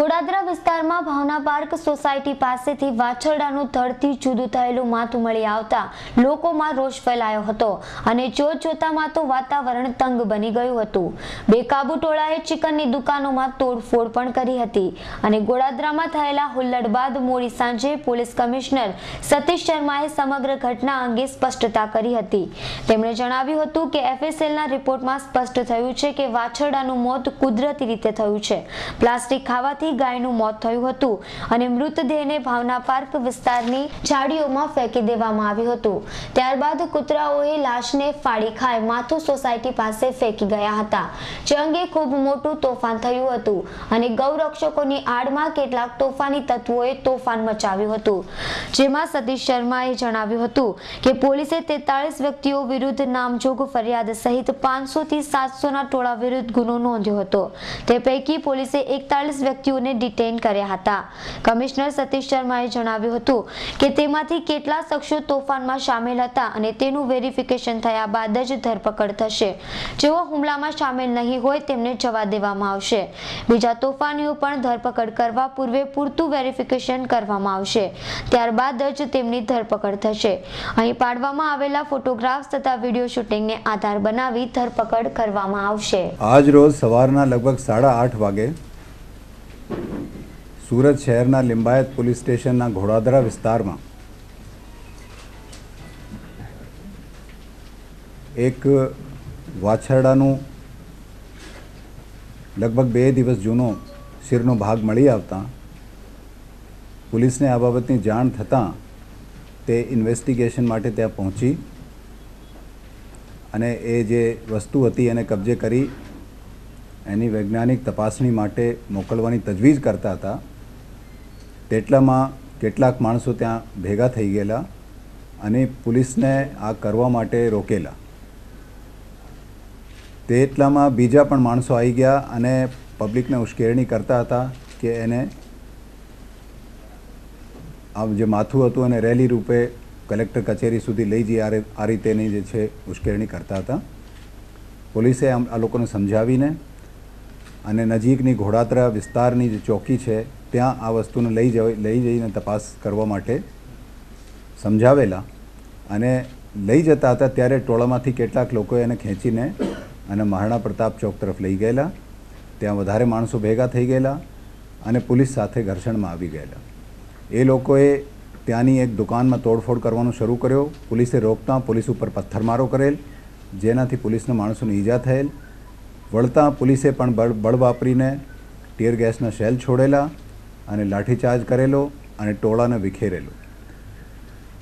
ગોડાદરા વિસ્તારમાં ભાવના park society પાસેથી વાછરડાનું ધડથી જુદું થયેલું માથું મળી આવતા લોકોમાં રોષ ફેલાયો હતો અને જોત જોતામાં તો વાતાવરણ તંગ બની ગયું હતું. બેકાબુ ટોળાએ ચિકનની દુકાનોમાં તોડફોડ પણ કરી હતી અને ગોડાદરામાં થયેલા હુલ્લડ બાદ મોડી સાંજે પોલીસ કમિશનર સતીશ શર્માએ સમગ્ર ઘટના અંગે સ્પષ્ટતા કરી હતી. તેમણે જણાવ્યું હતું કે એફએસએલના રિપોર્ટમાં સ્પષ્ટ થયું છે કે વાછરડાનું મોત કુદરતી રીતે થયું છે. પ્લાસ્ટિક ખાવાથી ગાયનું મોત થયું હતું અને મૃતદેહને ભાવના પાર્ક વિસ્તારની ઝાડીઓમાં ફેંકી દેવામાં આવ્યું હતું. ત્યારબાદ કૂતરાઓએ લાશને ફાડી ખાઈ માથુ સોસાયટી પાસે ફેંકી ગયા હતા. જે અંગે ખૂબ મોટું તોફાન થયું હતું અને ગૌરક્ષકોની આડમાં કેટલાક તોફાની તત્વોએ તોફાન મચાવ્યું હતું. જેમાં સતીશ શર્માએ જણાવ્યું હતું કે પોલીસે તેતાળીસ વ્યક્તિઓ વિરુદ્ધ નામજોગ ફરિયાદ સહિત પાંચસો થી સાતસો ના ટોળા વિરુદ્ધ ગુનો નોંધ્યો હતો. તે પૈકી પોલીસે એકતાળીસ વ્યક્તિઓને ડિટેન કર્યા હતા. કમિશનર સતીશ શર્માએ જણાવ્યું હતું કે તેમાંથી કેટલા શખ્સો તોફાનમાં સામેલ હતા અને તેનું વેરિફિકેશન થયા બાદ જ ધરપકડ થશે. જેઓ હુમલામાં સામેલ નહીં હોય તેમને જવા દેવામાં આવશે. બીજા તોફાનીઓ પણ ધરપકડ કરવા પૂર્વે પૂરતું વેરિફિકેશન કરવામાં આવશે. ત્યારબાદ જ તેમની ધરપકડ થશે. અહીં પાડવામાં આવેલા ફોટોગ્રાફ્સ તથા વીડિયો શૂટિંગને આધાર બનાવી ધરપકડ કરવામાં આવશે. આજ રોજ સવારના લગભગ સાડા આઠ વાગે સુરત શહેરના લિંબાયત પોલીસ સ્ટેશનના ઘોડાદરા વિસ્તારમાં એક વાછરડાનું લગભગ બે દિવસ જૂનો શિરનો ભાગ મળી આવતા પોલીસને આ બાબતની જાણ થતાં તે ઇન્વેસ્ટિગેશન માટે ત્યાં પહોંચી અને એ જે વસ્તુ હતી એને કબજે કરી એની વૈજ્ઞાનિક તપાસણી માટે મોકલવાની તજવીજ કરતા હતા. તેટલામાં કેટલાક માણસો ત્યાં ભેગા થઈ ગયેલા અને પોલીસને આ કરવા માટે રોકેલા. તેટલામાં બીજા પણ માણસો આવી ગયા અને પબ્લિકને ઉશ્કેરણી કરતા હતા કે એને આ જે માથું હતું એને રેલી રૂપે કલેક્ટર કચેરી સુધી લઈ જઈ, આ રીતેની જે છે ઉશ્કેરણી કરતા હતા. પોલીસે આમ આ લોકોને સમજાવીને અને નજીકની ઘોડાદરા વિસ્તારની જે ચોકી છે ત્યાં આ વસ્તુને લઈ જઈ લઈ જઈને તપાસ કરવા માટે સમજાવેલા અને લઈ જતા હતા ત્યારે ટોળામાંથી કેટલાક લોકોએ એને ખેંચીને અને મહારાણા પ્રતાપ ચોક તરફ લઈ ગયેલા. ત્યાં વધારે માણસો ભેગા થઈ ગયેલા અને પોલીસ સાથે ઘર્ષણમાં આવી ગયેલા. એ લોકોએ ત્યાંની એક દુકાનમાં તોડફોડ કરવાનું શરૂ કર્યો. પોલીસે રોકતા પોલીસ ઉપર પથ્થરમારો કરેલ, જેનાથી પોલીસના માણસોને ઈજા થયેલ. વળતા પોલીસે પણ બળ બળ વાપરીને ટીયર ગેસના શેલ છોડેલા અને લાઠીચાર્જ કરેલો અને ટોળાને વિખેરેલો.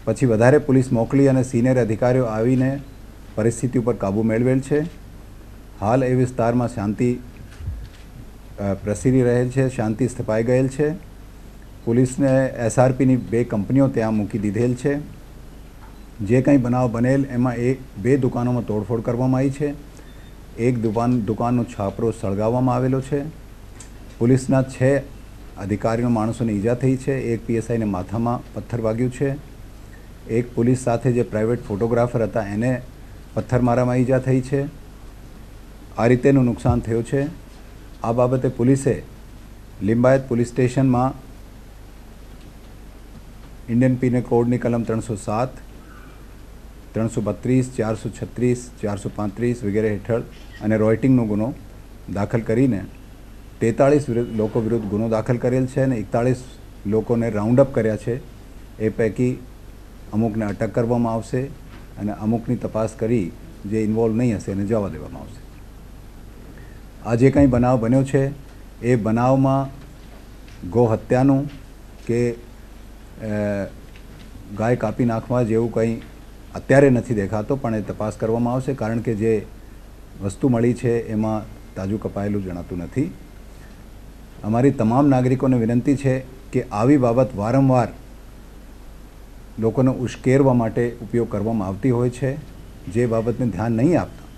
પછી વધારે પોલીસ મોકલી અને સિનિયર અધિકારીઓ આવીને પરિસ્થિતિ ઉપર કાબૂ મેળવેલ છે. હાલ એ વિસ્તારમાં શાંતિ પ્રસરી રહેલ છે, શાંતિ સ્થપાઈ ગયેલ છે. પોલીસને એસઆરપીની બે કંપનીઓ ત્યાં મૂકી દીધેલ છે. જે કંઈ બનાવ બનેલ એમાં એક બે દુકાનોમાં તોડફોડ કરવામાં આવી છે. એક દુકાન, દુકાનનો છાપરો સળગાવવામાં આવેલો છે. પોલીસના છ અધિકારીઓ માણસોને ઈજા થઈ છે. એક પીએસઆઈને માથામાં પથ્થર વાગ્યું છે. એક પોલીસ સાથે જે પ્રાઇવેટ ફોટોગ્રાફર હતા, એને પથ્થરમારામાં ઈજા થઈ છે. આ રીતેનું નુકસાન થયું છે. આ બાબતે પોલીસે લિંબાયત પોલીસ સ્ટેશનમાં ઇન્ડિયન પીનલ કોડની કલમ ત્રણસો સાત, ત્રણસો બત્રીસ, ચારસો છત્રીસ, ચારસો પાંત્રીસ વગેરે હેઠળ અને રોયટિંગનો ગુનો દાખલ કરીને તેતાળીસ લોકો વિરુદ્ધ ગુનો દાખલ કરેલ છે અને એકતાળીસ લોકોને રાઉન્ડ અપ કર્યા છે. એ પૈકી અમુકને અટક કરવામાં આવશે અને અમુકની તપાસ કરી જે ઇન્વોલ્વ નહીં હશે એને જવા દેવામાં આવશે. આ જે કંઈ બનાવ બન્યો છે, એ બનાવમાં ગો હત્યાનું કે ગાય કાપી નાખવા જેવું કંઈ અત્યારે નથી દેખાતો, પણ એ તપાસ કરવામાં આવશે કારણ કે જે વસ્તુ મળી છે એમાં તાજું કપાયેલું જણાતું નથી. અમારી તમામ નાગરિકોને વિનંતી છે કે આવી બાબત વારંવાર લોકોને ઉશ્કેરવા માટે ઉપયોગ કરવામાં આવતી હોય છે. જે બાબતને ધ્યાન નહીં આપતા,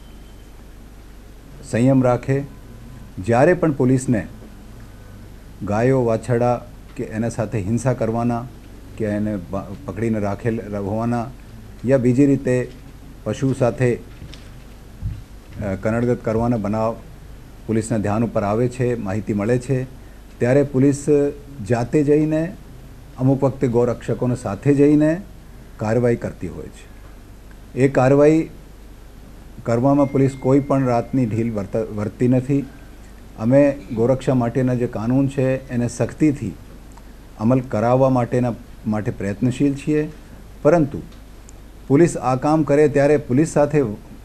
સંયમ રાખે. જ્યારે પણ પોલીસને ગાયો વાછડા કે એના સાથે હિંસા કરવાના, કે એને પકડીને રાખેલ હોવાના યા બીજી રીતે પશુ સાથે કનડગત કરવાના બનાવ પોલીસના ધ્યાન ઉપર આવે છે, માહિતી મળે છે. ત્યારે પોલીસ જાતે જઈને અમુક વખતે ગૌરક્ષકોને સાથે જઈને કાર્યવાહી કરતી હોય છે. એ કાર્યવાહી કરવામાં પોલીસ કોઈ પણ રાતની ઢીલ વર્ત નથી. અમે ગૌરક્ષા માટેના જે કાનૂન છે, એને સખ્તીથી અમલ કરાવવા માટેના, માટે પ્રયત્નશીલ છીએ. પરંતુ પોલીસ આ કામ કરે ત્યારે પોલીસ સાથે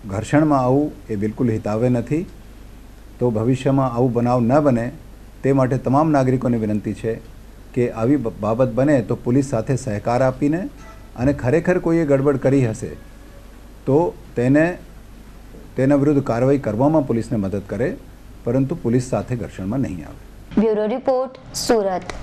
ઘર્ષણમાં આવવું એ બિલકુલ હિતાવે નથી. તો ભવિષ્યમાં આવું બનાવ ન બને, તે માટે તમામ નાગરિકોને વિનંતી છે કે આવી બાબત બને તો પોલીસ સાથે સહકાર આપીને અને ખરેખર કોઈએ ગડબડ કરી હશે, તો તેને, તેના વિરુદ્ધ કાર્યવાહી કરવામાં પોલીસને મદદ કરે, પરંતુ પોલીસ સાથે ઘર્ષણમાં નહીં આવે. Bureau report, Surat.